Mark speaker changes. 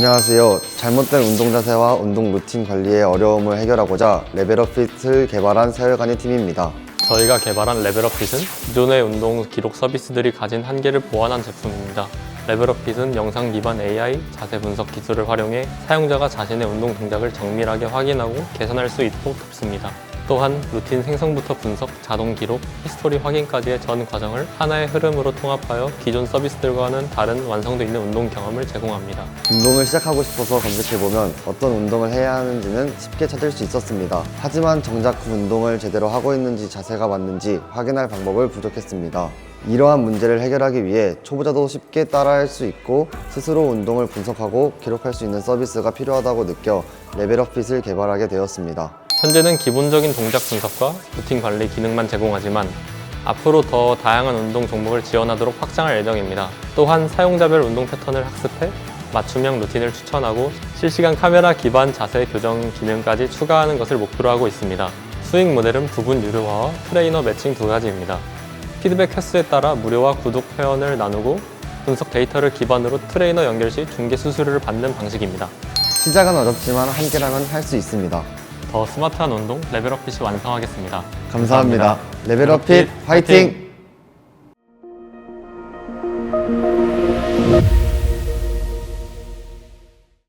Speaker 1: 안녕하세요. 잘못된 운동 자세와 운동 루틴 관리의 어려움을 해결하고자 레벨업 핏을 개발한 세월간의 팀입니다.
Speaker 2: 저희가 개발한 레벨업 핏은 기존의 운동 기록 서비스들이 가진 한계를 보완한 제품입니다. 레벨업 핏은 영상 기반 AI 자세 분석 기술을 활용해 사용자가 자신의 운동 동작을 정밀하게 확인하고 개선할 수 있도록 돕습니다. 또한 루틴 생성부터 분석, 자동 기록, 히스토리 확인까지의 전 과정을 하나의 흐름으로 통합하여 기존 서비스들과는 다른 완성도 있는 운동 경험을 제공합니다.
Speaker 1: 운동을 시작하고 싶어서 검색해보면 어떤 운동을 해야 하는지는 쉽게 찾을 수 있었습니다. 하지만 정작 그 운동을 제대로 하고 있는지 자세가 맞는지 확인할 방법을 부족했습니다. 이러한 문제를 해결하기 위해 초보자도 쉽게 따라할 수 있고 스스로 운동을 분석하고 기록할 수 있는 서비스가 필요하다고 느껴 레벨업 핏을 개발하게 되었습니다.
Speaker 2: 현재는 기본적인 동작 분석과 루틴 관리 기능만 제공하지만 앞으로 더 다양한 운동 종목을 지원하도록 확장할 예정입니다. 또한 사용자별 운동 패턴을 학습해 맞춤형 루틴을 추천하고 실시간 카메라 기반 자세 교정 기능까지 추가하는 것을 목표로 하고 있습니다. 수익 모델은 부분 유료화와 트레이너 매칭 두 가지입니다. 피드백 횟수에 따라 무료와 구독 회원을 나누고 분석 데이터를 기반으로 트레이너 연결 시 중개 수수료를 받는 방식입니다.
Speaker 1: 시작은 어렵지만 함께라면 할 수 있습니다.
Speaker 2: 더 스마트한 운동 레벨업핏이 완성하겠습니다.
Speaker 1: 감사합니다. 레벨업 핏 화이팅!